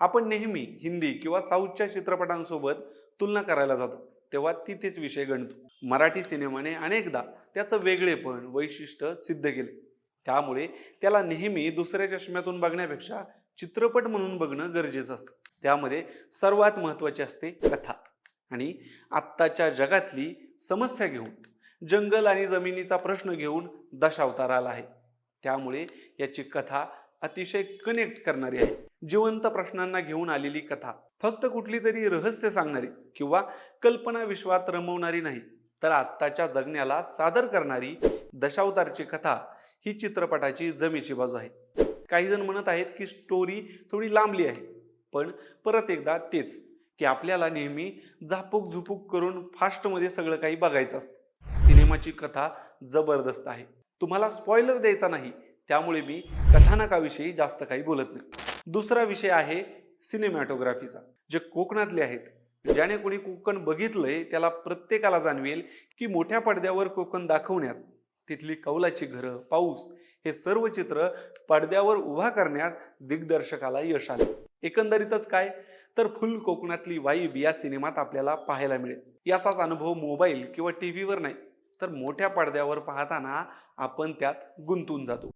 आपण नेहमी हिंदी किंवा साऊथच्या चित्रपटांसोबत तुलना करायला जातो तेव्हा तिथेच विषय गणतो. मराठी सिनेमाने अनेकदा त्याचं वेगळेपण वैशिष्ट्य सिद्ध केले. त्यामुळे त्याला नेहमी दुसऱ्या चष्म्यातून बघण्यापेक्षा चित्रपट म्हणून बघणं गरजेचं असतं. त्यामध्ये सर्वात महत्त्वाची असते कथा. आणि आत्ताच्या जगातली समस्या घेऊन जंगल आणि जमिनीचा प्रश्न घेऊन दशावतार आला आहे. त्यामुळे याची कथा अतिशय कनेक्ट करणारी आहे. जिवंत प्रश्नांना घेऊन आलेली कथा. फक्त कुठली तरी रहस्य सांगणारी किंवा कल्पना विश्वात रमवणारी नाही तर आत्ताच्या जगण्याला सादर करणारी दशावतारची कथा ही चित्रपटाची जमेची बाजू आहे. काही जण म्हणत आहेत की स्टोरी थोडी लांबली आहे पण परत एकदा तेच की आपल्याला नेहमी झापूक झुपूक करून फास्टमध्ये सगळं काही बघायचं असतं. सिनेमाची कथा जबरदस्त आहे. तुम्हाला स्पॉइलर द्यायचा नाही त्यामुळे मी कथानकाविषयी जास्त काही बोलत नाही. दुसरा विषय आहे सिनेमॅटोग्राफीचा. जे कोकणातले आहेत ज्याने कोणी कोकण बघितलंय त्याला प्रत्येकाला जाणवेल की मोठ्या पडद्यावर कोकण दाखवण्यात तिथली कौलाची घरं पाऊस हे सर्व चित्र पडद्यावर उभा करण्यात दिग्दर्शकाला यश आले. एकंदरीतच काय? तर फुल कोकणातली वाईब या सिनेमात आपल्याला पाहायला मिळेल. याचाच अनुभव मोबाईल किंवा टी व्हीवर नाही तर मोठ्या पडद्यावर पाहताना आपण त्यात गुंतून जातो.